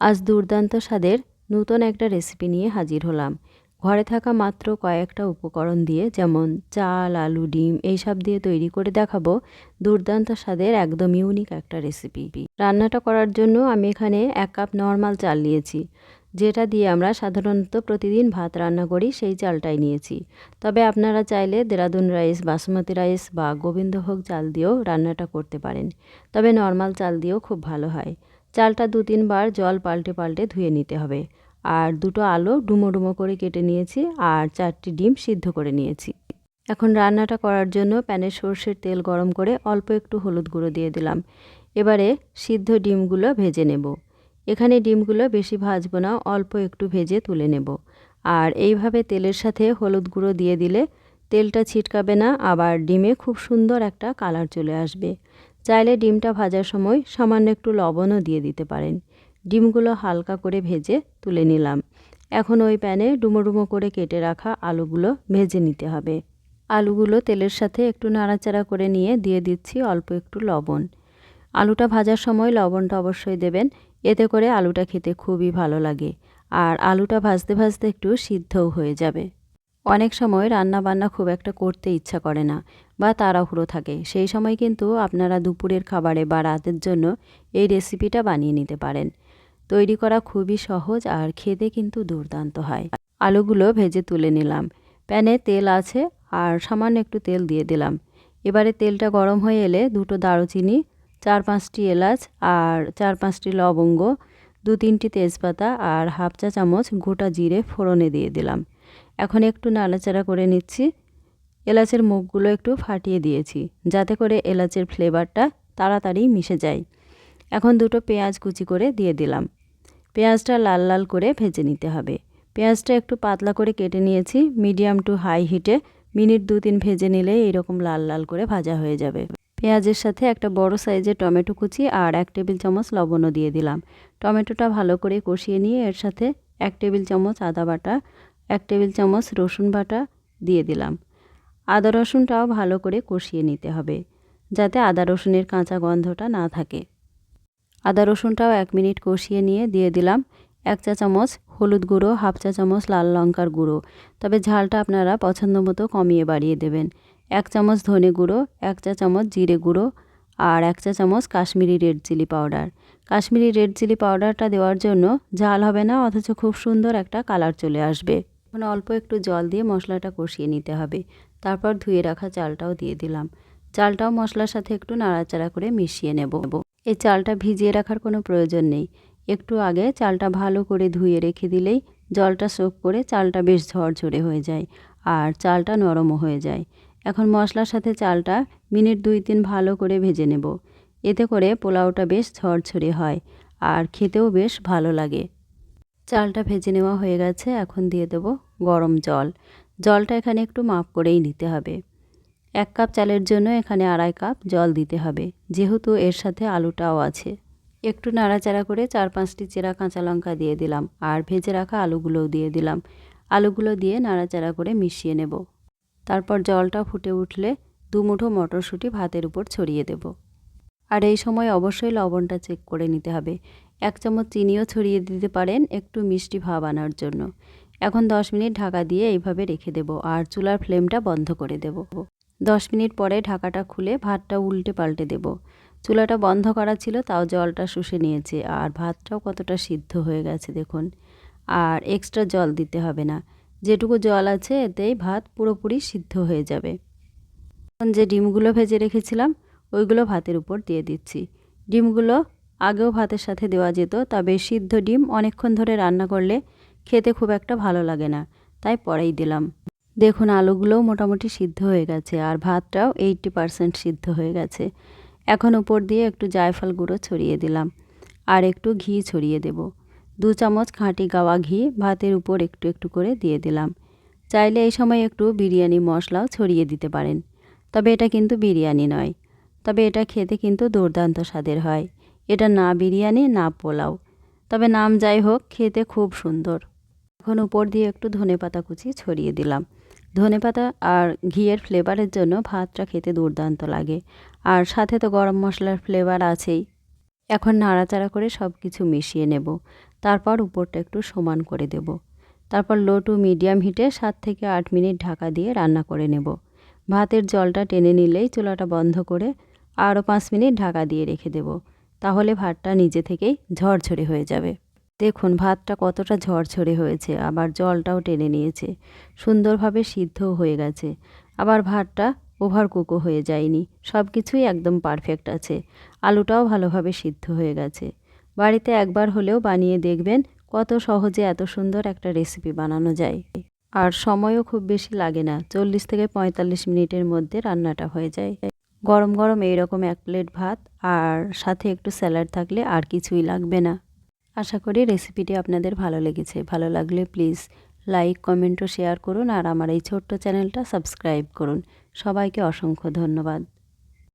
আজ দুর্দান্ত স্বাদের নতুন একটা রেসিপি নিয়ে হাজির হলাম। ঘরে থাকা মাত্র কয়েকটা উপকরণ দিয়ে যেমন চাল, আলু, ডিম এইসব দিয়ে তৈরি করে দেখাবো, দুর্দান্ত স্বাদের একদম ইউনিক একটা রেসিপি রান্নাটা করার জন্য আমি এখানে এক কাপ নর্মাল চাল নিয়েছি, যেটা দিয়ে আমরা সাধারণত প্রতিদিন ভাত রান্না করি সেই চালটাই নিয়েছি। তবে আপনারা চাইলে দেরাদুন রাইস, বাসমতি রাইস বা গোবিন্দভোগ চাল দিয়েও রান্নাটা করতে পারেন, তবে নর্মাল চাল দিয়েও খুব ভালো হয়। চালটা দু তিনবার জল পাল্টে পাল্টে ধুয়ে নিতে হবে। আর দুটো আলু ডুমো ডুমো করে কেটে নিয়েছি আর চারটি ডিম সিদ্ধ করে নিয়েছি। এখন রান্নাটা করার জন্য প্যানে সর্ষের তেল গরম করে অল্প একটু হলুদ গুঁড়ো দিয়ে দিলাম। এবারে সিদ্ধ ডিমগুলো ভেজে নেব। এখানে ডিমগুলো বেশি ভাজবো না, অল্প একটু ভেজে তুলে নেব। আর এইভাবে তেলের সাথে হলুদ গুঁড়ো দিয়ে দিলে তেলটা ছিটকাবে না, আবার ডিমে খুব সুন্দর একটা কালার চলে আসবে। চাইলে ডিমটা ভাজার সময় সামান্য একটু লবণও দিয়ে দিতে পারেন। ডিমগুলো হালকা করে ভেজে তুলে নিলাম। এখন ওই প্যানে ডুমো ডুমো করে কেটে রাখা আলুগুলো ভেজে নিতে হবে। আলুগুলো তেলের সাথে একটু নাড়াচাড়া করে নিয়ে দিয়ে দিচ্ছি অল্প একটু লবণ। আলুটা ভাজার সময় লবণটা অবশ্যই দেবেন, এতে করে আলুটা খেতে খুবই ভালো লাগে। আর আলুটা ভাজতে ভাজতে একটু সিদ্ধও হয়ে যাবে। অনেক সময় রান্না বান্না খুব একটা করতে ইচ্ছা করে না বা তাড়াহুড়ো থাকে। সেই সময় কিন্তু আপনারা দুপুরের খাবারে বা রাতের জন্য এই রেসিপিটা বানিয়ে নিতে পারেন। তৈরি করা খুবই সহজ আর খেতে কিন্তু দুর্দান্ত হয়। আলুগুলো ভেজে তুলে নিলাম। প্যানে তেল আছে আর সামান্য একটু তেল দিয়ে দিলাম। এবারে তেলটা গরম হয়ে এলে দুটো দারুচিনি, চার পাঁচটি এলাচ আর চার পাঁচটি লবঙ্গ, দু তিনটি তেজপাতা আর হাফ চা চামচ গোটা জিরে ফোড়নে দিয়ে দিলাম। এখন একটু নাড়াচাড়া করে নিচ্ছি। এলাচের মুখগুলো একটু ফাটিয়ে দিয়েছি, যাতে করে এলাচের ফ্লেভারটা তাড়াতাড়ি মিশে যায়। এখন দুটো পেঁয়াজ কুচি করে দিয়ে দিলাম। পেঁয়াজটা লাল লাল করে ভেজে নিতে হবে। পেঁয়াজটা একটু পাতলা করে কেটে নিয়েছি, মিডিয়াম টু হাই হিটে। মিনিট দু তিন ভেজে নিলে এরকম লাল লাল করে ভাজা হয়ে যাবে। পেঁয়াজের সাথে একটা বড় সাইজের টমেটো কুচি আর এক টেবিল চামচ লবণও দিয়ে দিলাম। টমেটোটা ভালো করে কষিয়ে নিয়ে এর সাথে এক টেবিল চামচ আদা বাটা এক টেবিল চামচ রসুন বাটা দিয়ে দিলাম। আদা রসুনটাও ভালো করে কষিয়ে নিতে হবে, যাতে আদা রসুনের কাঁচা গন্ধটা না থাকে। আদা রসুনটাও এক মিনিট কষিয়ে নিয়ে দিয়ে দিলাম এক চা চামচ হলুদ গুঁড়ো, হাফ চা চামচ লাল লঙ্কার গুঁড়ো। তবে ঝালটা আপনারা পছন্দ মতো কমিয়ে বাড়িয়ে দেবেন। এক চামচ ধনে গুঁড়ো, এক চা চামচ জিরে গুঁড়ো আর এক চা চামচ Kashmiri red chilli powder. Kashmiri red chilli পাউডারটা দেওয়ার জন্য ঝাল হবে না, অথচ খুব সুন্দর একটা কালার চলে আসবে। এখন অল্প একটু জল দিয়ে মশলাটা কষিয়ে নিতে হবে। তারপর ধুয়ে রাখা চালটাও দিয়ে দিলাম। চালটাও মশলার সাথে একটু নাড়াচাড়া করে মিশিয়ে নেব। এই চালটা ভিজিয়ে রাখার কোনো প্রয়োজন নেই। একটু আগে চালটা ভালো করে ধুয়ে রেখে দিলেই জলটা সোপ করে চালটা বেশ ঝরঝরে হয়ে যায় আর চালটা নরমও হয়ে যায়। এখন মশলার সাথে চালটা মিনিট দুই তিন ভালো করে ভেজে নেব। এতে করে পোলাওটা বেশ ঝরঝরে হয় আর খেতেও বেশ ভালো লাগে। চালটা ভেজে নেওয়া হয়ে গেছে, এখন দিয়ে দেব গরম জল। জলটা এখানে একটু মাপ করেই নিতে হবে। এক কাপ চালের জন্য এখানে আড়াই কাপ জল দিতে হবে, যেহেতু এর সাথে আলুটাও আছে। একটু নাড়াচাড়া করে চার পাঁচটি চেরা কাঁচা লঙ্কা দিয়ে দিলাম, আর ভেজে রাখা আলুগুলোও দিয়ে দিলাম। আলুগুলো দিয়ে নাড়াচাড়া করে মিশিয়ে নেব। তারপর জলটা ফুটে উঠলে দু মুঠো মটরশুঁটি ভাতের উপর ছড়িয়ে দেব। আর এই সময় অবশ্যই লবণটা চেক করে নিতে হবে। এক চামচ চিনিও ছড়িয়ে দিতে পারেন একটু মিষ্টি ভাব আনার জন্য। এখন দশ মিনিট ঢাকা দিয়ে এইভাবে রেখে দেব আর চুলার ফ্লেমটা বন্ধ করে দেব। দশ মিনিট পরে ঢাকাটা খুলে ভাতটা উল্টে পাল্টে দেব। চুলাটা বন্ধ করা ছিল, তাও জলটা শুষে নিয়েছে আর ভাতটাও কতটা সিদ্ধ হয়ে গেছে দেখুন। আর এক্সট্রা জল দিতে হবে না, যেটুকু জল আছে এতেই ভাত পুরোপুরি সিদ্ধ হয়ে যাবে। এখন যে ডিমগুলো ভেজে রেখেছিলাম, ওইগুলো ভাতের উপর দিয়ে দিচ্ছি। ডিমগুলো আগেও ভাতের সাথে দেওয়া যেত, তবে সিদ্ধ ডিম অনেকক্ষণ ধরে রান্না করলে খেতে খুব একটা ভালো লাগে না, তাই পরেই দিলাম। দেখুন, আলুগুলোও মোটামুটি সিদ্ধ হয়ে গেছে আর ভাতটাও এইটটি পারসেন্ট সিদ্ধ হয়ে গেছে। এখন উপর দিয়ে একটু জায়ফল গুঁড়ো ছড়িয়ে দিলাম আর একটু ঘি ছড়িয়ে দেব। দু চামচ খাঁটি গাওয়া ঘি ভাতের উপর একটু একটু করে দিয়ে দিলাম। চাইলে এই সময় একটু বিরিয়ানি মশলাও ছড়িয়ে দিতে পারেন, তবে এটা কিন্তু বিরিয়ানি নয়, তবে এটা খেতে কিন্তু দুর্দান্ত স্বাদের হয়। এটা না বিরিয়ানি, না পোলাও। তবে নাম যাই হোক, খেতে খুব সুন্দর। এখন উপর দিয়ে একটু ধনে পাতা কুচি ছড়িয়ে দিলাম। ধনে পাতা আর ঘিয়ের ফ্লেভারের জন্য ভাতটা খেতে দুর্দান্ত লাগে। আর সাথে তো গরম মশলার ফ্লেভার আছেই। এখন নাড়াচাড়া করে সব কিছু মিশিয়ে নেব। তারপর উপরটা একটু সমান করে দেব। তারপর লো টু মিডিয়াম হিটে সাত থেকে আট মিনিট ঢাকা দিয়ে রান্না করে নেব। ভাতের জলটা টেনে নিলেই চুলাটা বন্ধ করে আরও পাঁচ মিনিট ঢাকা দিয়ে রেখে দেব। তাহলে ভাতটা নিজে থেকেই ঝরঝরে হয়ে যাবে। দেখুন, ভাতটা কতটা ঝরঝরে হয়েছে, আবার জলটাও টেনে নিয়েছে। সুন্দরভাবে সিদ্ধও হয়ে গেছে। আবার ভাতটা ওভার কুকও হয়ে যায়নি। সব কিছুই একদম পারফেক্ট আছে। আলুটাও ভালোভাবে সিদ্ধ হয়ে গেছে। বাড়িতে একবার হলেও বানিয়ে দেখবেন কত সহজে এত সুন্দর একটা রেসিপি বানানো যায়। আর সময়ও খুব বেশি লাগে না। চল্লিশ থেকে পঁয়তাল্লিশ মিনিটের মধ্যে রান্নাটা হয়ে যায়। গরম গরম এইরকম এক প্লেট ভাত আর সাথে একটু স্যালাড থাকলে আর কিছুই লাগবে না। আশা করি রেসিপিটি আপনাদের ভালো লেগেছে। ভালো লাগলে প্লিজ লাইক কমেন্টও শেয়ার করুন আর আমার এই ছোট্ট চ্যানেলটা সাবস্ক্রাইব করুন। সবাইকে অসংখ্য ধন্যবাদ।